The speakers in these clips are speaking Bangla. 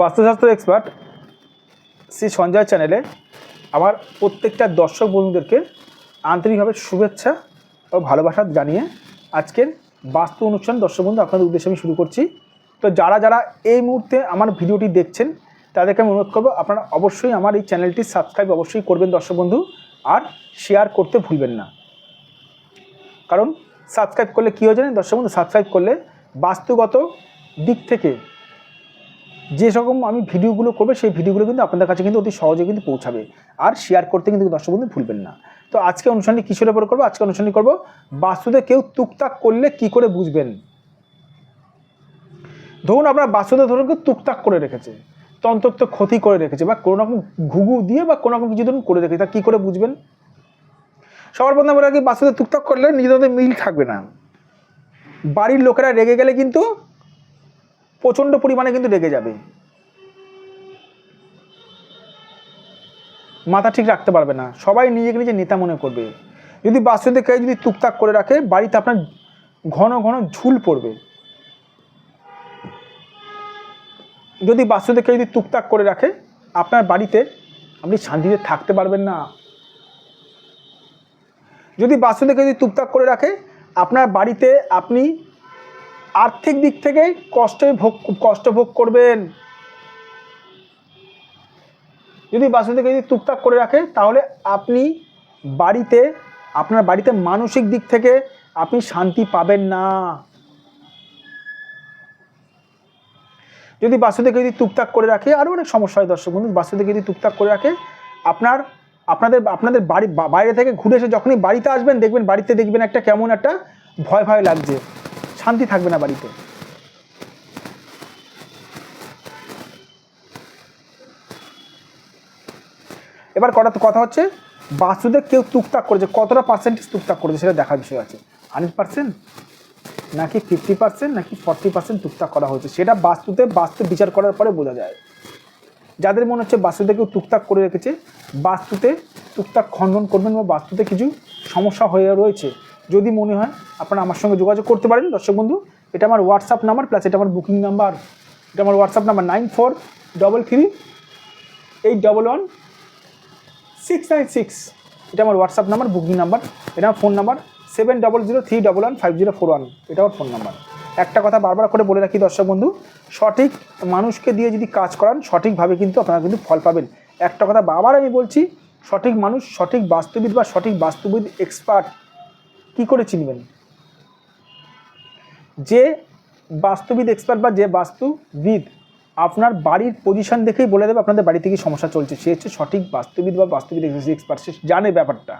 বাস্তুশাস্ত্র এক্সপার্ট শ্রী সঞ্জয় চ্যানেলে আমার প্রত্যেকটা দর্শক বন্ধুদেরকে আন্তরিকভাবে শুভেচ্ছা ও ভালোবাসা জানিয়ে আজকের বাস্তু অনুষ্ঠান দর্শক বন্ধু আপনাদের উদ্দেশ্যে আমি শুরু করছি। তো যারা যারা এই মুহূর্তে আমার ভিডিওটি দেখছেন, তাদেরকে আমি অনুরোধ করব আপনারা অবশ্যই আমার এই চ্যানেলটি সাবস্ক্রাইব অবশ্যই করবেন দর্শক বন্ধু, আর শেয়ার করতে ভুলবেন না। কারণ সাবস্ক্রাইব করলে কী হয়ে জানেন দর্শক বন্ধু? সাবস্ক্রাইব করলে বাস্তুগত দিক থেকে যে রকম আমি ভিডিওগুলো করব, সেই ভিডিওগুলো কিন্তু আপনাদের কাছে কিন্তু অতি সহজে কিন্তু পৌঁছাবে। আর শেয়ার করতে কিন্তু দর্শক বন্ধু ভুলবেন না। তো আজকে অনুষ্ঠানটি কিসের উপর করব? আজকে অনুষ্ঠানটি করব বাস্তুতে কেউ টুকটাক করলে কি করে বুঝবেন? ধরুন আপনার বাস্তুতে ধরুন কেউ টুকটাক করে রেখেছে তন্ত্রত্ব ক্ষতি করে রেখেছে বা কোনো রকম ঘুঘু দিয়ে বা কোনো রকম কিছু ধরুন করে রেখেছে, তা কী করে বুঝবেন? সবার প্রথমে বলে কি বাস্তুতে টুকটাক করলে নিজেদের মিল থাকবে না। বাড়ির লোকেরা রেগে গেলে কিন্তু প্রচণ্ড পরিমাণে কিন্তু রেগে যাবে। মাথা ঠিক রাখতে পারবে না। সবাই নিজেকে নিজে নেতা মনে করবে। যদি বাস্তুতে কেউ যদি টুকটাক করে রাখে, বাড়িতে আপনার ঘন ঘন ঝুল পড়বে। যদি বাস্তুতে কেউ যদি টুকটাক করে রাখে, আপনার বাড়িতে আপনি শান্তিতে থাকতে পারবেন না। যদি বাস্তুতে কেউ যদি টুকটাক করে রাখে, আপনার বাড়িতে আপনি আর্থিক দিক থেকে কষ্টে ভোগ, কষ্ট ভোগ করবেন। যদি বাসুদেব যদি টুকটাক করে রাখে, তাহলে আপনি বাড়িতে, আপনার বাড়িতে মানসিক দিক থেকে আপনি শান্তি পাবেন না। যদি বাসুদেবকে যদি টুকটাক করে রাখে আরও অনেক সমস্যা হয় দর্শক বন্ধু বাসুদেবকে যদি টুকটাক করে রাখে, আপনার, আপনাদের আপনাদের বাড়ি, বাইরে থেকে ঘুরে এসে যখনই বাড়িতে আসবেন, দেখবেন বাড়িতে দেখবেন একটা কেমন একটা ভয় ভয় লাগছে। শান্তি থাকবে না বাড়িতে। এবার কটা কথা হচ্ছে বাস্তুতে কেউ টুকটাক করেছে, কতটা পার্সেন্টেজ টুকটাক করেছে সেটা দেখার বিষয় আছে। Hundred percent? নাকি ফিফটি পার্সেন্ট, নাকি ফর্টি পার্সেন্ট টুকটাক করা হয়েছে? সেটা বাস্তুতে বাস্তু বিচার করার পরে বোঝা যায়। যাদের মনে হচ্ছে বাস্তুতে কেউ টুকটাক করে রেখেছে, বাস্তুতে টুকটাক খণ্ডন করবেন বা বাস্তুতে কিছু সমস্যা হয়ে রয়েছে যদি মনে হয় আপনারা আমার সঙ্গে যোগাযোগ করতে পারেন, দর্শক বন্ধু, এটা আমার হোয়াটসঅ্যাপ নাম্বার প্লাস এটা আমার বুকিং নাম্বার এটা আমার WhatsApp number nine four double three eight double one six nine six এটা আমার হোয়াটসঅ্যাপ নাম্বার বুকিং নাম্বার এটা আমার phone number seven double zero three double one five zero four one এটা আমার ফোন নাম্বার একটা কথা বারবার করে বলে রাখি, দর্শক বন্ধু, সঠিক মানুষকে দিয়ে যদি কাজ করান, সঠিকভাবে কিন্তু আপনারা কিন্তু ফল পাবেন। একটা কথা বারবার আমি বলছি, সঠিক মানুষ সঠিক বাস্তুবিদ বা সঠিক বাস্তুবিদ এক্সপার্ট কি করে চিনবেন? যে বাস্তুবিদ এক্সপার্ট বা যে বাস্তুবিদ আপনার বাড়ির পজিশন দেখেই বলে দেবে আপনাদের বাড়ি থেকে সমস্যা চলছে। সে হচ্ছে সঠিক বাস্তুবিদ বা বাস্তুবিদ এক্সপার্ট সে জানে ব্যাপারটা।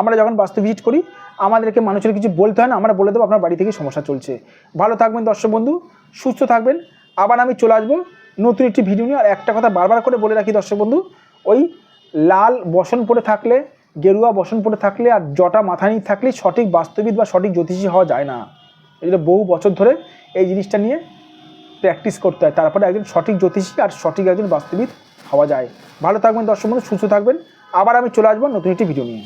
আমরা যখন বাস্তু ভিজিট করি, আমাদেরকে মানুষের কিছু বলতে হয় না, আমরা বলে দেবো আপনার বাড়ি থেকে সমস্যা চলছে। ভালো থাকবেন দর্শক বন্ধু, সুস্থ থাকবেন। আবার আমি চলে আসব নতুন একটি ভিডিও নিয়ে। আর একটা কথা বারবার করে বলে রাখি দর্শক বন্ধু, ওই লাল বসন পরে থাকলে গেরুয়া বসন পরে থাকলে আর জটা মাথা নিয়ে থাকলে সঠিক বাস্তবিদ বা সঠিক জ্যোতিষী হওয়া যায় না। এটা বহু বছর ধরে এই জিনিসটা নিয়ে প্র্যাকটিস করতে হয়। তারপরে একজন সঠিক জ্যোতিষী আর সঠিক একজন বাস্তবিক হওয়া যায়। ভালো থাকবেন দর্শক বন্ধু, সুস্থ থাকবেন। আবার আমি চলে আসব নতুন একটি ভিডিও নিয়ে।